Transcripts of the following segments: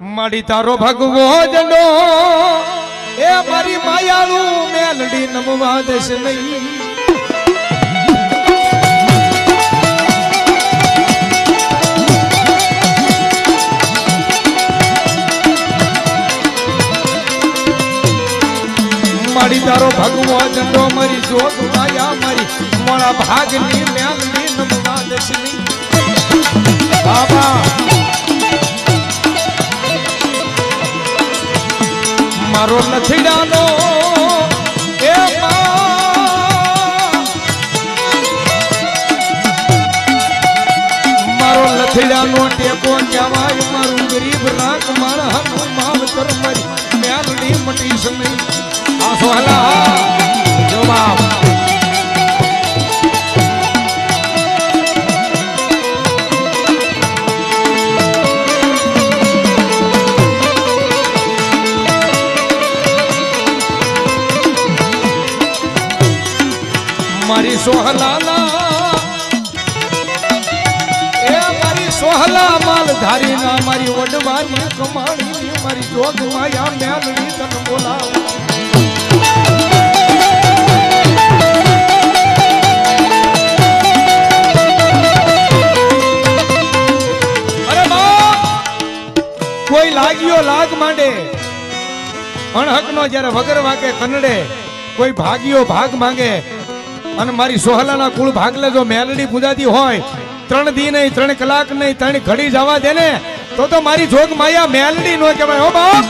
માડી તારો ભગવો જનો. એ મારી માયાળું મેલડી નમવા દેશ નહીં. માડી તારો ભગવો જંડો મરી જોગ માયા મરી. મોળા ભાગની મેલડી નમવા દેશ નહીં. બાબા મારો નથીડાનો એ. મારો લથડાનો ટેકો કહેવાય મારું ગરીબ રાખ, મારા હાથનું માવતર મારી. મેલડી મટી સમય આ સોહલા જો સોહલાના. એ મારી સોહલા માલ ધારી ના મારી વડવાની કમાણી મારી જોગ કોઈ લાગ્યો લાગ માંડે? અણહકનો જ્યારે વગર વાગે કનડે, કોઈ ભાગ્યો ભાગ માંગે અને મારી સોહલાના કુળ ભાગલે જો મેલડી પૂજાતી હોય, ત્રણ દી નહીં, ત્રણ કલાક નહીં, ત્રણ ઘડી જવા દે ને, તો તો મારી જોગ માયા મેલડી નો કહેવાય. હો બાપ!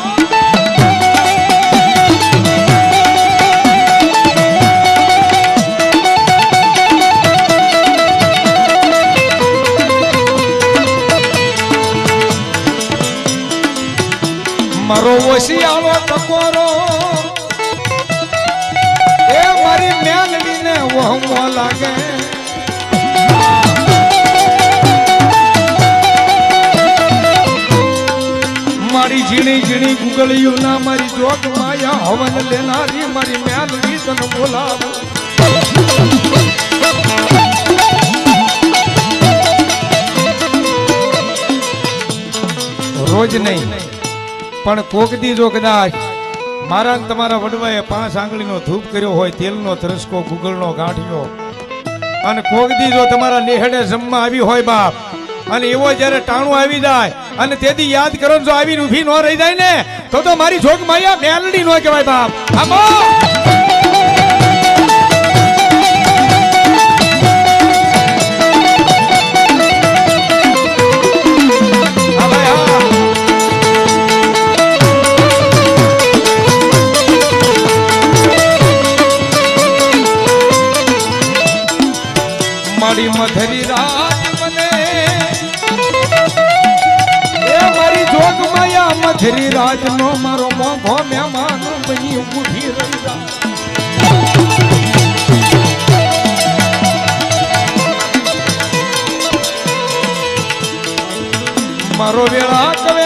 મારો ઓશિયાળો ટકોરો લાગે. મારી ઝીણી ઝીણી ગુગળીયું ના મારી જોગ માયા હવન લેનારી મારી મેલડી ગીતન બોલાવ. રોજ નહીં, પણ કોક દી જો કદાચ મારા તમારા વડવાએ પાંચ આંગળીનો ધૂપ કર્યો હોય, તેલનો ત્રસકો ગુગળનો ગાંઠિયો અને કોક દી જો તમારા નેહડે જમવા આવી હોય બાપ. અને એવો જ્યારે ટાણું આવી જાય, અને તેથી યાદ કરો જો આવીને ઊભી ન રહી જાય ને, તો તો મારી જોગ માયા મેલડી નો કહેવાય બાપ. આમો! મારી મધરી રાત મને. એ મારી જોગ માયા મધરી રાજ નો મારો મોઘો મહેમાન બની ઉઠી રહી મારો વેળા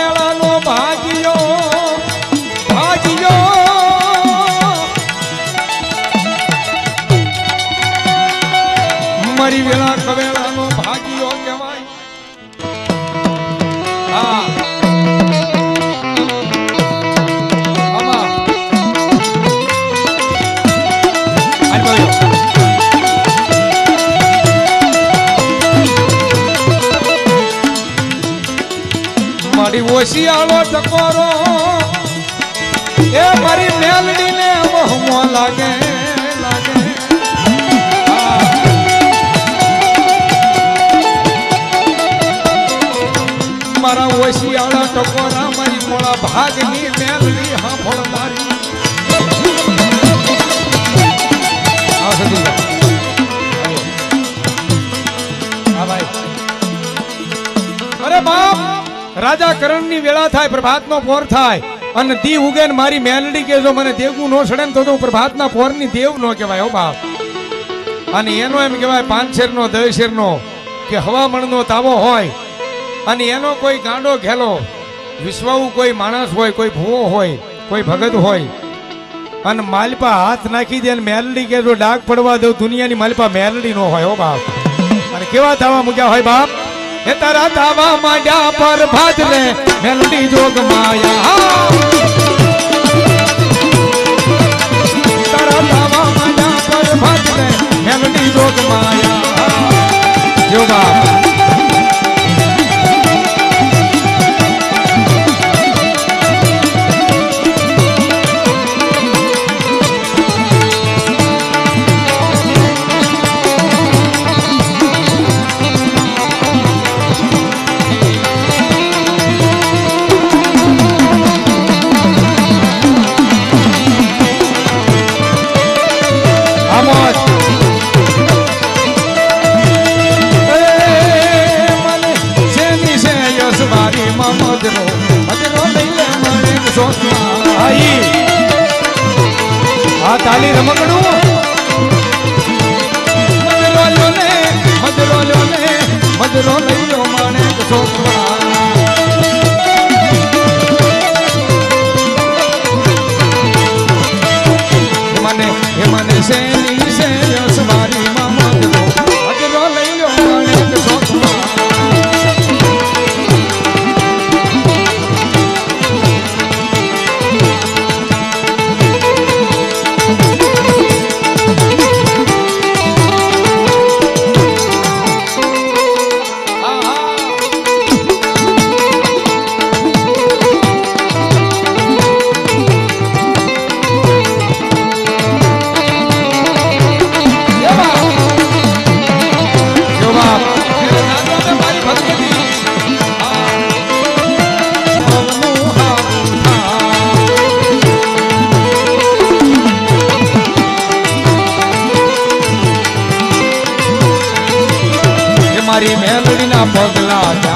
મારી વેળા કવેળાનો ભાગ્યો કહેવાય. હા. મારી ઓશિયાળો ટકોરો એ મારી મેલડીને લાગે લાગે. ટકોરા મારી. મોળા. અરે બાપ, રાજા કરણની વેળા થાય, પ્રભાતનો પોર થાય, અને દી ઉગે મારી મેલડી કે જો મને દેવું નો સડે ને તો હું પ્રભાતના પોરની દેવ નો કહેવાય, હો બાપ. અને એનો એમ કહેવાય પાંચશેરનો દશેરનો કે હવામણનો તાવો હોય, અને એનો કોઈ ગાંડો ઘેલો વિશ્વાવું કોઈ માણસ હોય, કોઈ ભૂવો હોય, કોઈ ભગત હોય, અને માલપા હાથ નાખી દે અને મેલડી કે જો ડાક પડવા દઉં, દુનિયાની માલપા મેલડી નો હોય, હો બાપ. અને કેવા થવા મૂક્યા હોય બાપ? એ તારા તાવા માંડ્યા પર ભાત રે મેલડી જોગ માયા. યસવારી માં મદરો મદરો લઈ લે મને સોચમાં આઈ આ તાલી રમકડું લો માણે સોચમાં પગલા